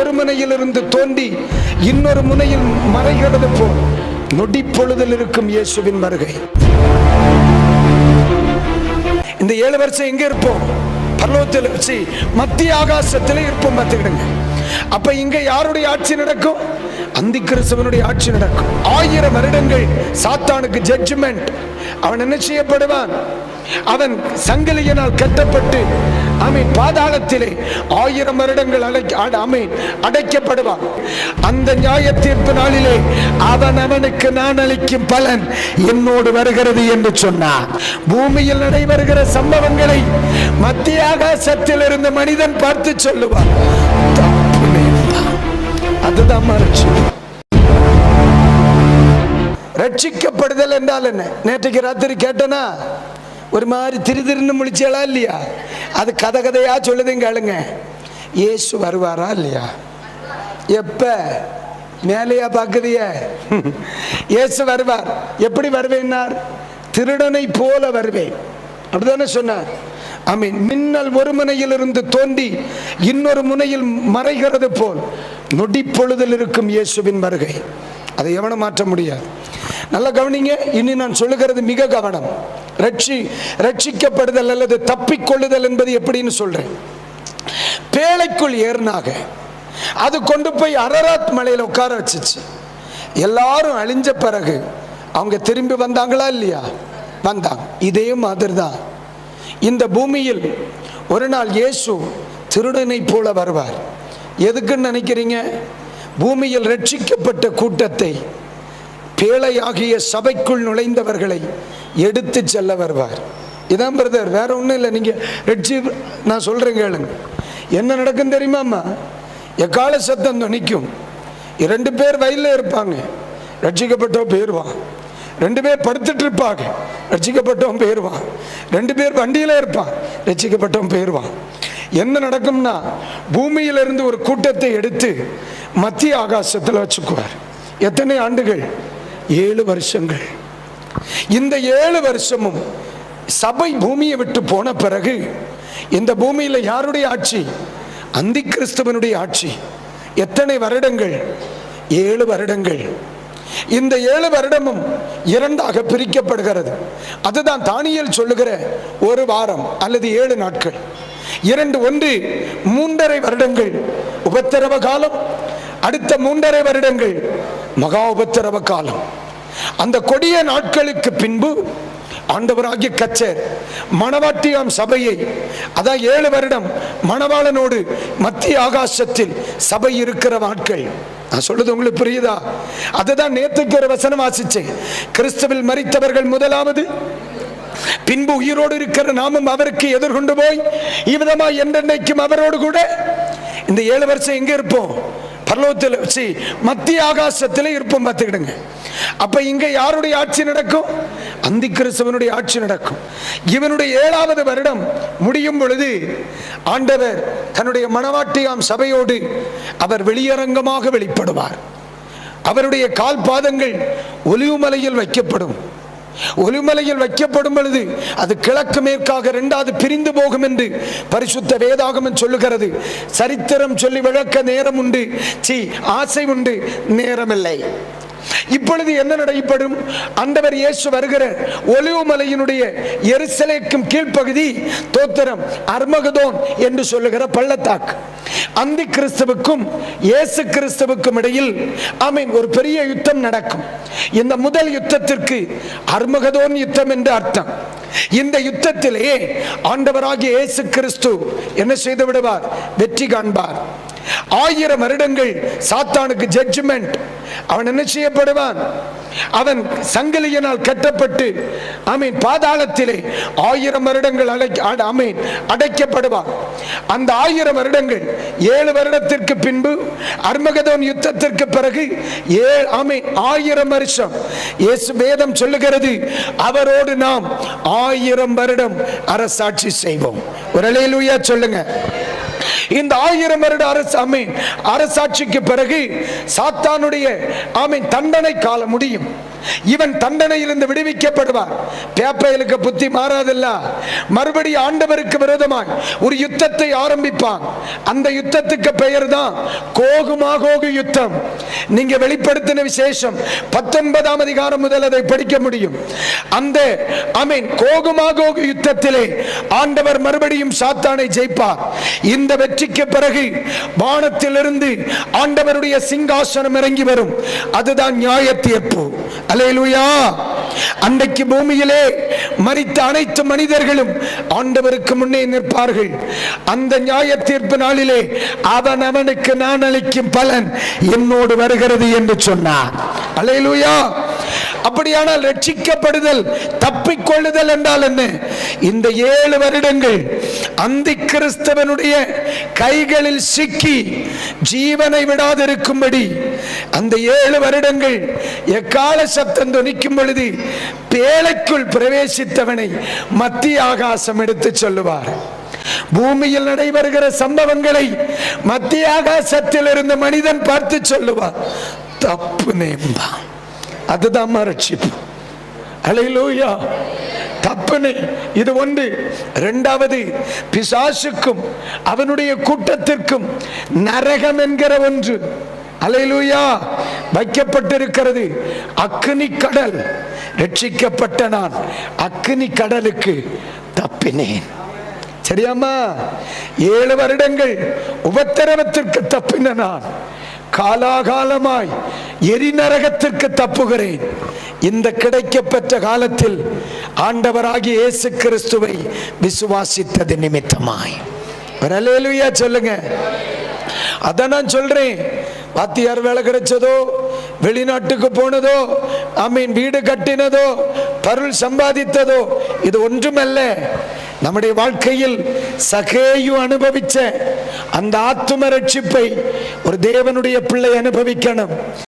ஒரு முனையிலிருந்து தோண்டி இன்னொரு முனையில் மறைகிறது போல் நொடிப்பொழுதில் இருக்கும் இயேசுவின் வருகை. இந்த ஏழு வருஷம் எங்க இருப்போம்? பர்லோகத்தில் வச்சு மத்திய ஆகாசத்தில் இருப்போம் பார்த்துக்கிடுங்க. அப்ப இங்க யாருடைய ஆட்சி நடக்கும்? அந்தி கிறிஸ்தவனுடைய ஆட்சி நடக்கும். ஆயிரம் வருடங்கள் சாத்தானுக்கு ஜட்ஜ்மெண்ட் அவன் என்ன செய்யப்படுவான்? அவன் சங்கிலியினால் கட்டப்பட்டு அமீன் பாதாளத்திலே ஆயிரம் வருடங்கள் அடை அமீன் அடைக்கப்படுவான். அந்த நியாய தீர்ப்பு நாளிலே அவன் அவனுக்கு நான் அளிக்கும் பலன் என்னோடு வருகிறது என்று சொன்னார். பூமியில் நடைபெறுகிற சம்பவங்களை மத்திய ஆகாசத்தில் இருந்த மனிதன் பார்த்து சொல்லுவான். அதுதான் மறைச்சு. ரட்சிக்கப்படுதல் என்றால் என்ன? நேற்றைக்கு ராத்திரி கேட்டனா? ஒரு மாதிரி திரு திருன்னு முழிச்சாளா இல்லையா? அது கதை கதையா சொல்லுதுங்க கேளுங்க. இயேசு வருவாரா இல்லையா? எப்ப? மேலையா பார்க்குறிய இயேசு வருவார். எப்படி வருவேன்னார்? திருடனை போல வருவேன். அப்படிதானே சொன்னார். ஐ மீன் மின்னல் ஒரு முனையிலிருந்து தோண்டி இன்னொரு முனையில் மறைகிறது போல் நொடி பொழுதில் இருக்கும் இயேசுவின் வருகை. அதை எவனும் மாற்ற முடியாது. நல்ல கவனிங்க. இனி நான் சொல்லுகிறது மிக கவனம். ரட்சி ரட்சிக்கப்படுதல் அல்லது தப்பிக்கொள்ளுதல் என்பது எப்படின்னு சொல்றேன். பேழைக்குள் ஏறினாக அது கொண்டு போய் அரராத் மலையில் உட்கார வச்சுச்சு. எல்லாரும் அழிஞ்ச பிறகு அவங்க திரும்பி வந்தாங்களா இல்லையா? வந்தாங்க. இதே மாதிரி தான் இந்த பூமியில் ஒரு நாள் இயேசு திருடனை போல வருவார். எதுக்குன்னு நினைக்கிறீங்க? பூமியில் ரட்சிக்கப்பட்ட கூட்டத்தை பேழையாகிய சபைக்குள் நுழைந்தவர்களை எடுத்து செல்ல வருவார். இதான் பிரதர் வேற ஒன்றும் இல்லை. நீங்கள் ரெட்சி நான் சொல்கிறேன் கேளுங்க. என்ன நடக்கும் தெரியுமாம்மா எக்கால சத்தம் துணிக்கும்? இரண்டு பேர் வயலில் இருப்பாங்க. ரட்சிக்கப்பட்டோ போயிடுவான் ரெண்டு பேர் படுத்துட்டு இருப்பாங்க. ரட்சிக்கப்பட்டவன் போயிடுவான் ரெண்டு பேர் வண்டியில் இருப்பான். ரட்சிக்கப்பட்டவன் போயிடுவான் என்ன நடக்கும்னா பூமியிலிருந்து ஒரு கூட்டத்தை எடுத்து மத்திய ஆகாசத்தில் வச்சுக்குவார். எத்தனை ஆண்டுகள்? ஏழு வருஷங்கள். இந்த ஏழு வருஷமும் சபை பூமியை விட்டு போன பிறகு இந்த பூமியில் யாருடைய ஆட்சி? அந்தி கிறிஸ்தவனுடைய ஆட்சி. எத்தனை வருடங்கள்? ஏழு வருடங்கள். இந்த ஏழு வருடமும் இரண்டாக பிரிக்கப்படுகிறது. அதுதான் தானியல் சொல்லுகிற ஒரு வாரம் அல்லது ஏழு நாட்கள். இரண்டு ஒன்று மூன்றரை வருடங்கள் உபத்திரவ காலம். அடுத்த மூன்றரை வருடங்கள் மகா உபத்திரவ காலம். அந்த கொடிய நாட்களுக்கு பின்பு ஆண்டவராகிய கச்சர் மணவாட்டியாம் சபையை அதான் ஏழு வருடம் மணவாளனோடு மத்திய ஆகாசத்தில் சபை இருக்கிற நாட்கள். நான் சொல்றது உங்களுக்கு புரியுதா? அதுதான் நேற்றுக்கு ஒரு வசனம் வாசிச்சேன். கிறிஸ்துவில் மறித்தவர்கள் முதலாவது பின்பு உயிரோடு இருக்கிற நாமும் அவருக்கு எதிர்கொண்டு போய் இவ்விதமா என்றென்னைக்கும் அவரோடு கூட இந்த ஏழு வருஷம் எங்க இருப்போம்? பரலோகத்தில் வச்சு மத்திய ஆகாசத்தில் இருப்போம் பார்த்துக்கிடுங்க. அப்ப இங்க யாருடைய ஆட்சி நடக்கும்? அந்தி கிறிஸ்தவனுடைய ஆட்சி நடக்கும். இவனுடைய ஏழாவது வருடம் முடியும் பொழுது ஆண்டவர் தன்னுடைய மணவாட்டியாம் சபையோடு அவர் வெளியரங்கமாக வெளிப்படுவார். அவருடைய கால் பாதங்கள் ஒலிவுமலையில் வைக்கப்படும். ஒலிமலையில் வைக்கப்படும் பொழுது அது கிழக்கு மேற்காக இரண்டாவது பிரிந்து போகும் என்று பரிசுத்த வேதாகமம் சொல்லுகிறது. சரித்திரம் சொல்லி விளக்க நேரம் உண்டு. சி ஆசை உண்டு. நேரமில்லை. இப்பொழுது என்ன நடைபெறும்? அந்தவர் இயேசு வருகிற ஒளிவுமலையினுடைய எருசலேக்கும் கீழ்ப்பகுதி தோத்திரம் அர்மகதோன் என்று சொல்லுகிற பள்ளத்தாக்கு. அந்தி கிறிஸ்துவுக்கும் இயேசு கிறிஸ்துவுக்கும் இடையில் ஆமீன் ஒரு பெரிய யுத்தம் நடக்கும். இந்த முதல் யுத்தத்திற்கு அர்மகதோன் யுத்தம் என்று அர்த்தம். இந்த யுத்தத்திலே ஆண்டவராகிய இயேசு கிறிஸ்து என்ன செய்து விடுவார்? வெற்றி காண்பார். ஆயிரம் வருடங்கள் சாத்தானுக்கு ஜட்ஜ்மெண்ட் அவன் என்ன செய்யப்படுவான்? அவன் சங்கிலியினால் கட்டப்பட்டு அமீன் பாதாளத்திலே ஆயிரம் வருடங்கள் அடை அமீன் அடைக்கப்படுவான். அந்த ஆயிரம் வருடங்கள் ஏழு வருடத்திற்கு பின்பு அர்மகதோன் யுத்தத்திற்கு பிறகு ஏழு அமீன் ஆயிரம் வருஷம். இயேசு வேதம் சொல்லுகிறது அவரோடு நாம் ஆயிரம் வருடம் அரசாட்சி செய்வோம். ஒரு அலையிலுயா சொல்லுங்க. இந்த ஆயிரம் வருட அரசு அமீன் அரசாட்சிக்கு பிறகு சாத்தானுடைய ஆமீன் தண்டனை காலம் முடியும். இவன் தண்டனையிலிருந்து விடுவிக்கப்படுவார் பேப்பையலுக்கு புத்தி மாறாதல்ல. மறுபடி ஆண்டவருக்கு விரோதமாய் ஒரு யுத்தத்தை ஆரம்பிப்பான். அந்த யுத்தத்துக்கு பெயர் தான் கோகுமாகோகு யுத்தம். நீங்க வெளிப்படுத்தின விசேஷம் பத்தொன்பதாம் அதிகாரம் முதல் அதை படிக்க முடியும். அந்த அமீன் கோகுமாகோகு யுத்தத்திலே ஆண்டவர் மறுபடியும் சாத்தானை ஜெயிப்பார். இந்த வெற்றிக்கு பிறகு வானத்திலிருந்து ஆண்டவருடைய சிங்காசனம் இறங்கி வரும். அதுதான் நியாய தீர்ப்பு அலையலுயா அன்றைக்கு பூமியிலே மறித்த அனைத்து மனிதர்களும் ஆண்டவருக்கு முன்னே நிற்பார்கள். அந்த நியாய தீர்ப்பு நாளிலே அவன் அவனுக்கு நான் அளிக்கும் பலன் என்னோடு வருகிறது என்று சொன்னார். அலையலுயா அப்படியானால் ரட்சிக்கப்படுதல் தப்பிக்கொள்ளுதல் என்றால் என்ன? இந்த ஏழு வருடங்கள் அந்தி கிறிஸ்தவனுடைய கைகளில் சிக்கி ஜீவனை விடாதிருக்கும்படி அந்த ஏழு வருடங்கள் எக்கால சப்தம் துணிக்கும் பொழுது பேழைக்குள் பிரவேசித்தவனை மத்திய ஆகாசம் எடுத்து சொல்லுவார். பூமியில் நடைபெறுகிற சம்பவங்களை மத்திய ஆகாசத்தில் இருந்த மனிதன் பார்த்து சொல்லுவார். தப்பு நேம்பா. அதுதான் ரட்சிப்பு அலையிலூயா. தப்புனே இது ஒன்று. இரண்டாவது பிசாசுக்கும் அவனுடைய கூட்டத்திற்கும் நரகம் என்கிற ஒன்று. அலையிலூயா. வைக்கப்பட்டிருக்கிறது. அக்னி கடல். ரட்சிக்கப்பட்ட நான் அக்னி கடலுக்கு தப்பினேன். சரியாம்மா? ஏழு வருடங்கள் உபத்திரவத்திற்கு தப்பின நான். காலாகாலமாய் எரிநரகத்திற்கு தப்புகிறேன். இந்த கிடைக்கப்பெற்ற காலத்தில் ஆண்டவராகிய இயேசு கிறிஸ்துவை விசுவாசித்தது நிமித்தமாய். ஒரு சொல்லுங்க. அதான் நான் சொல்றேன். வாத்தியார் வேலை கிடைச்சதோ வெளிநாட்டுக்கு போனதோ ஐ மீன் வீடு கட்டினதோ பருள் சம்பாதித்ததோ இது ஒன்றுமல்ல. நம்முடைய வாழ்க்கையில் சகேயு அனுபவிச்ச அந்த ஆத்தும ரட்சிப்பை ஒரு தேவனுடைய பிள்ளை அனுபவிக்கணும்.